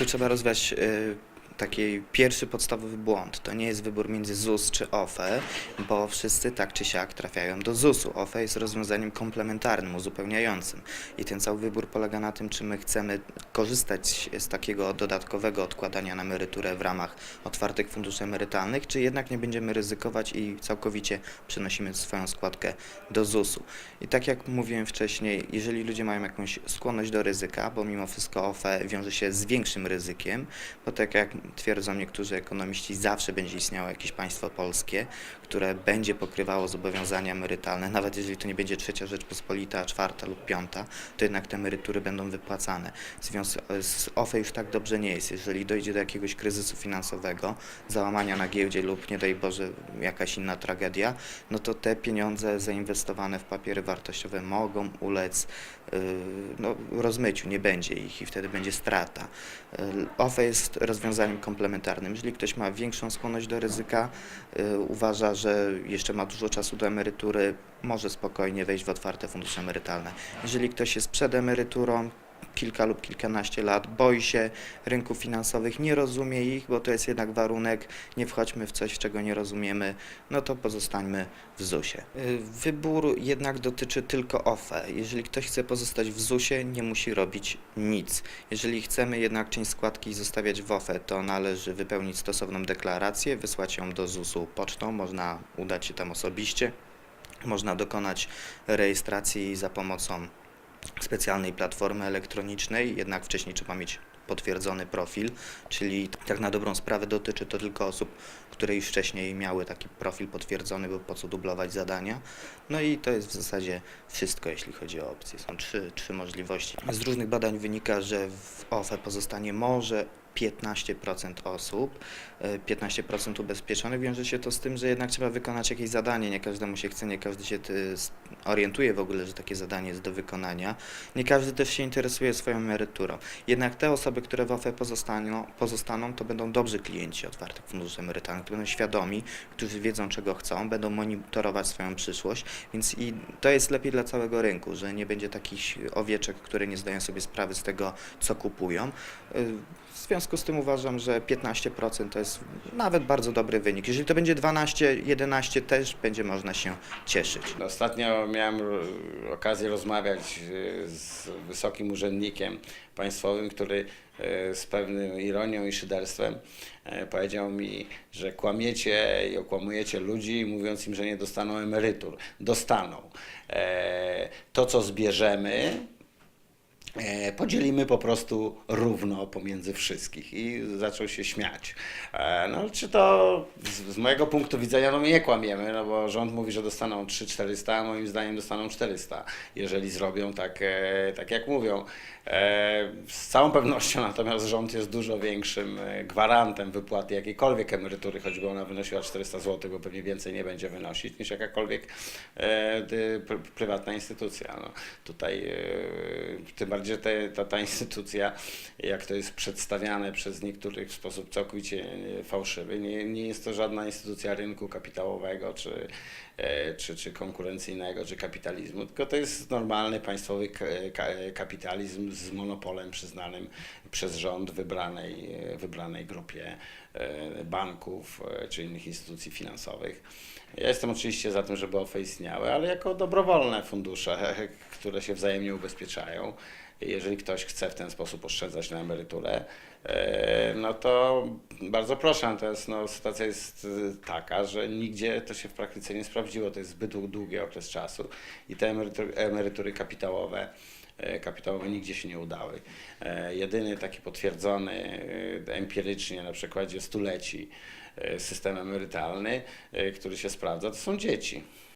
Tu trzeba rozwiać y, taki pierwszy podstawowy błąd. To nie jest wybór między ZUS czy OFE, bo wszyscy tak czy siak trafiają do ZUS-u. OFE jest rozwiązaniem komplementarnym, uzupełniającym. I ten cały wybór polega na tym, czy my chcemy korzystać z takiego dodatkowego odkładania na emeryturę w ramach otwartych funduszy emerytalnych, czy jednak nie będziemy ryzykować i całkowicie przenosimy swoją składkę do ZUS-u. I tak jak mówiłem wcześniej, jeżeli ludzie mają jakąś skłonność do ryzyka, bo mimo wszystko OFE wiąże się z większym ryzykiem, bo tak jak twierdzą niektórzy ekonomiści, zawsze będzie istniało jakieś państwo polskie, które będzie pokrywało zobowiązania emerytalne, nawet jeżeli to nie będzie trzecia Rzeczpospolita, czwarta lub piąta, to jednak te emerytury będą wypłacane. Z OFE już tak dobrze nie jest. Jeżeli dojdzie do jakiegoś kryzysu finansowego, załamania na giełdzie lub nie daj Boże jakaś inna tragedia, no to te pieniądze zainwestowane w papiery wartościowe mogą ulec yy, no, rozmyciu, nie będzie ich i wtedy będzie strata. Yy, OFE jest rozwiązaniem komplementarnym. Jeżeli ktoś ma większą skłonność do ryzyka, yy, uważa, że jeszcze ma dużo czasu do emerytury, może spokojnie wejść w otwarte fundusze emerytalne. Jeżeli ktoś jest przed emeryturą, kilka lub kilkanaście lat, boi się rynków finansowych, nie rozumie ich, bo to jest jednak warunek, nie wchodźmy w coś, czego nie rozumiemy, no to pozostańmy w ZUS-ie. Y, Wybór jednak dotyczy tylko OFE. Jeżeli ktoś chce pozostać w ZUS-ie, nie musi robić nic. Jeżeli chcemy jednak część składki zostawiać w OFE, to należy wypełnić stosowną deklarację, wysłać ją do ZUS-u pocztą, można udać się tam osobiście, można dokonać rejestracji za pomocą specjalnej platformy elektronicznej, jednak wcześniej trzeba mieć potwierdzony profil, czyli tak na dobrą sprawę dotyczy to tylko osób, które już wcześniej miały taki profil potwierdzony, bo po co dublować zadania. No i to jest w zasadzie wszystko, jeśli chodzi o opcje. Są trzy, trzy możliwości. Z różnych badań wynika, że w OFE pozostanie może 15% osób, e, 15% ubezpieczonych. Wiąże się to z tym, że jednak trzeba wykonać jakieś zadanie. Nie każdemu się chce, nie każdy się s- orientuje w ogóle, że takie zadanie jest do wykonania. Nie każdy też się interesuje swoją emeryturą. Jednak te osoby, które w OFE pozostaną, pozostaną to będą dobrzy klienci otwartych funduszy emerytalnych, to będą świadomi, którzy wiedzą, czego chcą, będą monitorować swoją przyszłość, więc i to jest lepiej dla całego rynku, że nie będzie takich owieczek, które nie zdają sobie sprawy z tego, co kupują. Y, W związku z tym uważam, że 15% to jest nawet bardzo dobry wynik. Jeżeli to będzie 12, 11 też będzie można się cieszyć. Ostatnio miałem okazję rozmawiać e, z wysokim urzędnikiem państwowym, który e, z pewną ironią i szyderstwem e, powiedział mi, że kłamiecie i okłamujecie ludzi, mówiąc im, że nie dostaną emerytur. Dostaną. To, co zbierzemy, podzielimy po prostu równo pomiędzy wszystkich i zaczął się śmiać. E, No, czy to z, z mojego punktu widzenia, no my nie kłamiemy, no bo rząd mówi, że dostaną 3-400, a moim zdaniem dostaną 400, jeżeli zrobią tak, e, tak jak mówią. E, Z całą pewnością natomiast rząd jest dużo większym e, gwarantem wypłaty jakiejkolwiek emerytury, choćby ona wynosiła 400 zł, bo pewnie więcej nie będzie wynosić niż jakakolwiek e, prywatna instytucja. No, tutaj e, tym bardziej te, ta, ta instytucja, jak to jest przedstawiane przez niektórych w sposób całkowicie e, fałszywy, nie, nie jest to żadna instytucja rynku kapitałowego czy, e, czy, czy konkurencyjnego, czy kapitalizmu, tylko to jest normalny państwowy ka- kapitalizm z monopolem przyznanym przez rząd wybranej, e, wybranej grupie e, banków e, czy innych instytucji finansowych. Ja jestem oczywiście za tym, żeby OFE istniały, ale jako dobrowolne fundusze, które się wzajemnie ubezpieczają. Jeżeli ktoś chce w ten sposób oszczędzać na emeryturę, e, no to bardzo proszę. Natomiast no, sytuacja jest e, taka, że nigdzie to się w praktyce nie sprawdziło. To jest zbyt długi okres czasu i te emerytury, emerytury kapitałowe e, kapitałowe nigdzie się nie udały. E, Jedyny taki potwierdzony e, empirycznie na przykładzie stuleci e, system emerytalny, e, który się sprawdza, to są dzieci.